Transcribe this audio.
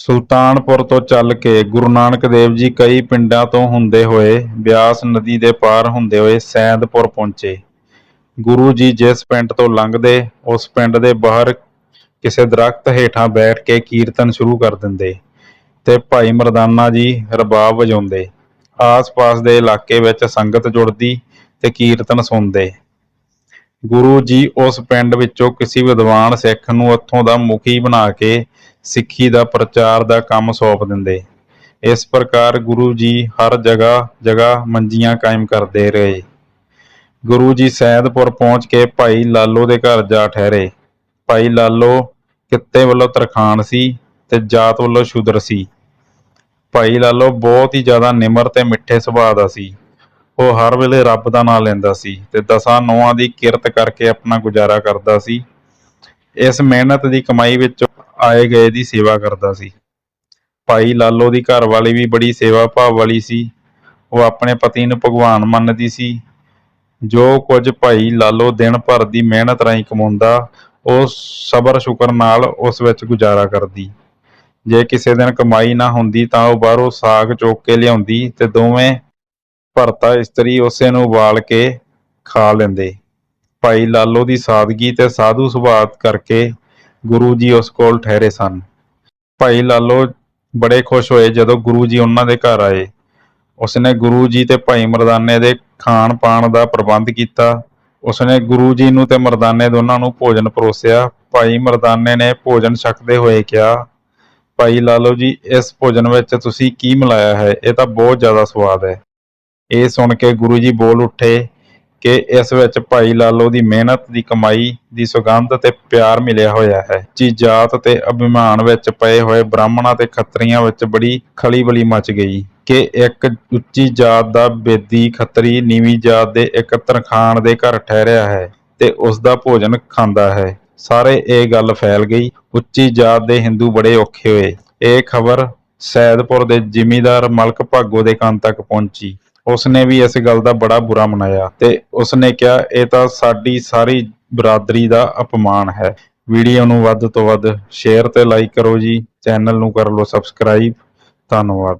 ਸੁਲਤਾਨਪੁਰ ਤੋਂ ਚੱਲ ਕੇ ਗੁਰੂ ਨਾਨਕ ਦੇਵ ਜੀ ਕਈ ਪਿੰਡਾਂ ਤੋਂ ਹੁੰਦੇ ਹੋਏ, ਬਿਆਸ ਨਦੀ ਦੇ ਪਾਰ ਹੁੰਦੇ ਹੋਏ ਸੈਂਦਪੁਰ ਪਹੁੰਚੇ। ਗੁਰੂ ਜੀ ਜਿਸ ਪਿੰਡ ਤੋਂ ਲੰਘਦੇ, ਉਸ ਪਿੰਡ ਦੇ ਬਾਹਰ ਕਿਸੇ ਦਰਖਤ ਹੇਠਾਂ ਬੈਠ ਕੇ ਕੀਰਤਨ ਸ਼ੁਰੂ ਕਰ ਦਿੰਦੇ ਤੇ ਭਾਈ ਮਰਦਾਨਾ ਜੀ ਰਬਾਬ ਵਜਾਉਂਦੇ। ਆਸ-ਪਾਸ ਦੇ ਇਲਾਕੇ ਵਿੱਚ ਸੰਗਤ ਜੁੜਦੀ ਤੇ ਕੀਰਤਨ ਸੁਣਦੇ। ਗੁਰੂ ਜੀ ਉਸ ਪਿੰਡ ਵਿੱਚੋਂ ਕਿਸੇ ਵਿਦਵਾਨ ਸਿੱਖ ਨੂੰ ਉੱਥੋਂ ਦਾ ਮੁਖੀ ਬਣਾ ਕੇ ਸਿੱਖੀ ਦਾ ਪ੍ਰਚਾਰ ਦਾ ਕੰਮ ਸੌਂਪ ਦਿੰਦੇ। ਇਸ ਪ੍ਰਕਾਰ ਗੁਰੂ ਜੀ ਹਰ ਜਗ੍ਹਾ ਜਗ੍ਹਾ ਮੰਜੀਆਂ ਕਾਇਮ ਕਰਦੇ ਰਹੇ। ਗੁਰੂ ਜੀ ਸੈਦਪੁਰ ਪਹੁੰਚ ਕੇ ਭਾਈ ਲਾਲੋ ਦੇ ਘਰ ਜਾ ਠਹਿਰੇ। ਭਾਈ ਲਾਲੋ ਕਿੱਤੇ ਵੱਲੋਂ ਤਰਖਾਣ ਸੀ ਤੇ ਜਾਤ ਵੱਲੋਂ ਸ਼ੂਦਰ ਸੀ। ਭਾਈ ਲਾਲੋ ਬਹੁਤ ਹੀ ਜ਼ਿਆਦਾ ਨਿਮਰ ਤੇ ਮਿੱਠੇ ਸੁਭਾਅ ਦਾ ਸੀ। ਉਹ ਹਰ ਵੇਲੇ ਰੱਬ ਦਾ ਨਾਮ ਲੈਂਦਾ ਸੀ ਤੇ ਦਸਾਂ ਨੌਆਂ ਦੀ ਕਿਰਤ ਕਰਕੇ ਆਪਣਾ ਗੁਜ਼ਾਰਾ ਕਰਦਾ ਸੀ। ਇਸ ਮਿਹਨਤ ਦੀ ਕਮਾਈ ਵਿੱਚ ਆਏ ਗਏ ਦੀ ਸੇਵਾ ਕਰਦਾ ਸੀ। ਭਾਈ ਲਾਲੋ ਦੀ ਘਰਵਾਲੀ ਵੀ ਬੜੀ ਸੇਵਾ ਭਾਵ ਵਾਲੀ ਸੀ। ਉਹ ਆਪਣੇ ਪਤੀ ਨੂੰ ਭਗਵਾਨ ਮੰਨਦੀ ਸੀ। ਜੋ ਕੁਝ ਭਾਈ ਲਾਲੋ ਦਿਨ ਭਰ ਦੀ ਮਿਹਨਤ ਰਾਹੀਂ ਕਮਾਉਂਦਾ, ਉਹ ਸਬਰ ਸ਼ੁਕਰ ਨਾਲ ਉਸ ਵਿੱਚ ਗੁਜ਼ਾਰਾ ਕਰਦੀ। ਜੇ ਕਿਸੇ ਦਿਨ ਕਮਾਈ ਨਾ ਹੁੰਦੀ ਤਾਂ ਉਹ ਬਾਹਰੋਂ ਸਾਗ ਚੋਕ ਕੇ ਲਿਆਉਂਦੀ ਤੇ ਦੋਵੇਂ ਭਰਤਾ ਇਸਤਰੀ ਉਸੇ ਨੂੰ ਉਬਾਲ ਕੇ ਖਾ ਲੈਂਦੇ। ਭਾਈ ਲਾਲੋ ਦੀ ਸਾਦਗੀ ਤੇ ਸਾਧੂ ਸੁਭਾਅ ਕਰਕੇ ਗੁਰੂ ਜੀ ਉਸ ਕੋਲ ਠਹਿਰੇ ਸਨ। ਭਾਈ ਲਾਲੋ ਬੜੇ ਖੁਸ਼ ਹੋਏ ਜਦੋਂ ਗੁਰੂ ਜੀ ਉਹਨਾਂ ਦੇ ਘਰ ਆਏ। ਉਸਨੇ ਗੁਰੂ ਜੀ ਤੇ ਭਾਈ ਮਰਦਾਨੇ ਦੇ ਖਾਣ ਪਾਣ ਦਾ ਪ੍ਰਬੰਧ ਕੀਤਾ। ਉਸਨੇ ਗੁਰੂ ਜੀ ਨੂੰ ਤੇ ਮਰਦਾਨੇ ਦੋਨਾਂ ਨੂੰ ਭੋਜਨ ਪਰੋਸਿਆ। ਭਾਈ ਮਰਦਾਨੇ ਨੇ ਭੋਜਨ ਛਕਦੇ ਹੋਏ ਕਿਹਾ, ਭਾਈ ਲਾਲੋ ਜੀ, ਇਸ ਭੋਜਨ ਵਿੱਚ ਤੁਸੀਂ ਕੀ ਮਿਲਾਇਆ ਹੈ? ਇਹ ਤਾਂ ਬਹੁਤ ਜ਼ਿਆਦਾ ਸਵਾਦ ਹੈ। ਇਹ ਸੁਣ ਕੇ ਗੁਰੂ ਜੀ ਬੋਲ ਉੱਠੇ ਕਿ ਇਸ ਵਿੱਚ ਭਾਈ ਲਾਲੋ ਦੀ ਮਿਹਨਤ, ਦੀ ਕਮਾਈ, ਦੀ ਸੁਗੰਧ ਤੇ ਪਿਆਰ ਮਿਲਿਆ ਹੋਇਆ ਹੈ। ਜੀ ਜਾਤ ਤੇ ਅਭਿਮਾਨ ਵਿੱਚ ਪਏ ਹੋਏ ਬ੍ਰਾਹਮਣਾਂ ਤੇ ਖੱਤਰੀਆਂ ਵਿੱਚ ਬੜੀ ਖਲੀਬਲੀ ਮਚ ਗਈ ਕਿ ਇੱਕ ਉੱਚੀ ਜਾਤ ਦਾ ਬੇਦੀ ਖੱਤਰੀ ਨੀਵੀਂ ਜਾਤ ਦੇ ਇੱਕ ਤਰਖਾਣ ਦੇ ਘਰ ਠਹਿਰਿਆ ਹੈ ਤੇ ਉਸ ਦਾ ਭੋਜਨ ਖਾਂਦਾ ਹੈ। ਸਾਰੇ ਇਹ ਗੱਲ ਫੈਲ ਗਈ। ਉੱਚੀ ਜਾਤ ਦੇ ਹਿੰਦੂ ਬੜੇ ਔਖੇ ਹੋਏ। ਇਹ ਖਬਰ ਸੈਦਪੁਰ ਦੇ ਜ਼ਿਮੀਂਦਾਰ ਮਲਕ ਭਾਗੋ ਦੇ ਕੰਨ ਤੱਕ ਪਹੁੰਚੀ। ਉਸਨੇ ਵੀ ਇਸ ਗੱਲ ਦਾ ਬੜਾ ਬੁਰਾ ਮਨਾਇਆ ਤੇ ਉਸਨੇ ਕਿਹਾ, ਇਹ ਤਾਂ ਸਾਡੀ ਸਾਰੀ ਬਰਾਦਰੀ ਦਾ ਅਪਮਾਨ ਹੈ। ਵੀਡੀਓ ਨੂੰ ਵੱਧ ਤੋਂ ਵੱਧ ਸ਼ੇਅਰ ਤੇ ਲਾਈਕ ਕਰੋ ਜੀ ਚੈਨਲ ਨੂੰ ਕਰ ਲਓ ਸਬਸਕ੍ਰਾਈਬ ਧੰਨਵਾਦ।